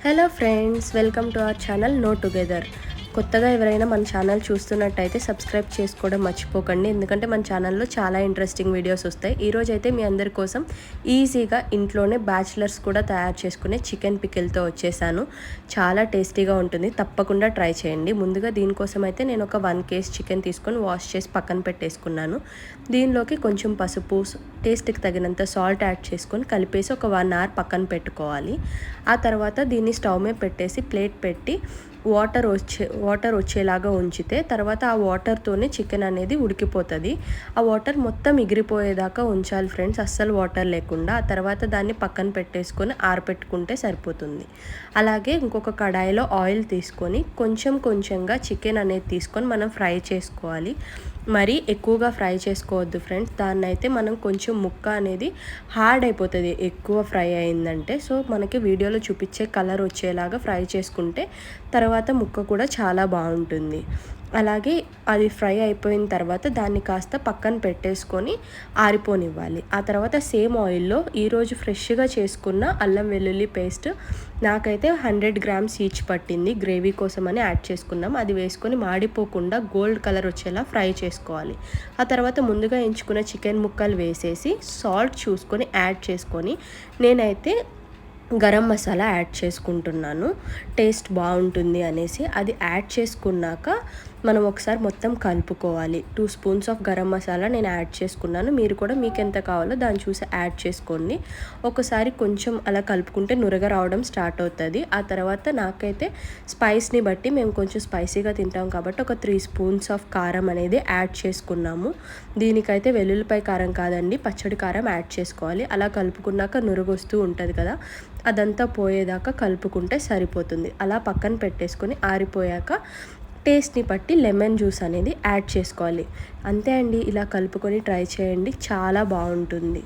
Hello friends welcome to our channel no together కొత్తగా ఎవరైనా మన ఛానల్ చూస్తున్నట్టయితే సబ్స్క్రైబ్ చేసుకోవడం మర్చిపోకండి. ఎందుకంటే మన ఛానల్లో చాలా ఇంట్రెస్టింగ్ వీడియోస్ వస్తాయి. ఈరోజు అయితే మీ అందరి కోసం ఈజీగా ఇంట్లోనే బ్యాచిలర్స్ కూడా తయారు చేసుకునే చికెన్ పికిల్తో వచ్చేసాను. చాలా టేస్టీగా ఉంటుంది. తప్పకుండా ట్రై చేయండి. ముందుగా దీనికోసం అయితే నేను ఒక వన్ కేస్ చికెన్ తీసుకొని వాష్ చేసి పక్కన పెట్టేసుకున్నాను. దీనిలోకి కొంచెం పసుపు టేస్ట్కి తగినంత సాల్ట్ యాడ్ చేసుకొని కలిపేసి ఒక వన్ అవర్ పక్కన పెట్టుకోవాలి. ఆ తర్వాత దీన్ని స్టవ్ మీద పెట్టేసి ప్లేట్ పెట్టి వాటర్ వచ్చే వాటర్ వచ్చేలాగా ఉంచితే తర్వాత ఆ వాటర్తోనే చికెన్ అనేది ఉడికిపోతుంది. ఆ వాటర్ మొత్తం ఎగిరిపోయేదాకా ఉంచాలి ఫ్రెండ్స్ అస్సలు వాటర్ లేకుండా. ఆ తర్వాత దాన్ని పక్కన పెట్టేసుకొని ఆరపెట్టుకుంటే సరిపోతుంది. అలాగే ఇంకొక కడాయిలో ఆయిల్ తీసుకొని కొంచెం కొంచెంగా చికెన్ అనేది తీసుకొని మనం ఫ్రై చేసుకోవాలి. మరి ఎక్కువగా ఫ్రై చేసుకోవద్దు ఫ్రెండ్స్. దాన్ని అయితే మనం కొంచెం ముక్క అనేది హార్డ్ అయిపోతుంది. ఎక్కువ ఫ్రై అయిందంటే. సో మనకి వీడియోలో చూపించే కలర్ వచ్చేలాగా ఫ్రై చేసుకుంటే తర్వాత ముక్క కూడా చాలా బాగుంటుంది. అలాగే అది ఫ్రై అయిపోయిన తర్వాత దాన్ని కాస్త పక్కన పెట్టేసుకొని ఆరిపోనివ్వాలి. ఆ తర్వాత సేమ్ ఆయిల్లో ఈరోజు ఫ్రెష్గా చేసుకున్న అల్లం వెల్లుల్లి పేస్ట్ నాకైతే హండ్రెడ్ గ్రామ్స్ ఈచ్ పట్టింది. గ్రేవీ కోసం అని యాడ్ చేసుకున్నాం. అది వేసుకొని మాడిపోకుండా గోల్డ్ కలర్ వచ్చేలా ఫ్రై చేసుకోవాలి. ఆ తర్వాత ముందుగా ఎంచుకున్న చికెన్ ముక్కలు వేసేసి సాల్ట్ చూసుకొని యాడ్ చేసుకొని నేనైతే గరం మసాలా యాడ్ చేసుకుంటున్నాను. టేస్ట్ బాగుంటుంది అనేసి అది యాడ్ చేసుకున్నాక మనం ఒకసారి మొత్తం కలుపుకోవాలి. Two spoons of garam masala నేను యాడ్ చేసుకున్నాను. మీరు కూడా మీకు ఎంత కావాలో దాన్ని చూసి యాడ్ చేసుకోండి. ఒకసారి కొంచెం అలా కలుపుకుంటే నురగ రావడం స్టార్ట్ అవుతుంది. ఆ తర్వాత నాకైతే స్పైస్ని బట్టి మేము కొంచెం స్పైసీగా తింటాం కాబట్టి ఒక త్రీ స్పూన్స్ ఆఫ్ కారం అనేది యాడ్ చేసుకున్నాము. దీనికైతే వెల్లుల్లిపాయ కారం కాదండి పచ్చడి కారం యాడ్ చేసుకోవాలి. అలా కలుపుకున్నాక నురగొస్తూ ఉంటుంది కదా అదంతా పోయేదాకా కలుపుకుంటే సరిపోతుంది. అలా పక్కన పెట్టేసుకొని ఆరిపోయాక టేస్ట్ని బట్టి లెమన్ జ్యూస్ అనేది యాడ్ చేసుకోవాలి. అంతే అండి ఇలా కలుపుకొని ట్రై చేయండి. చాలా బాగుంటుంది.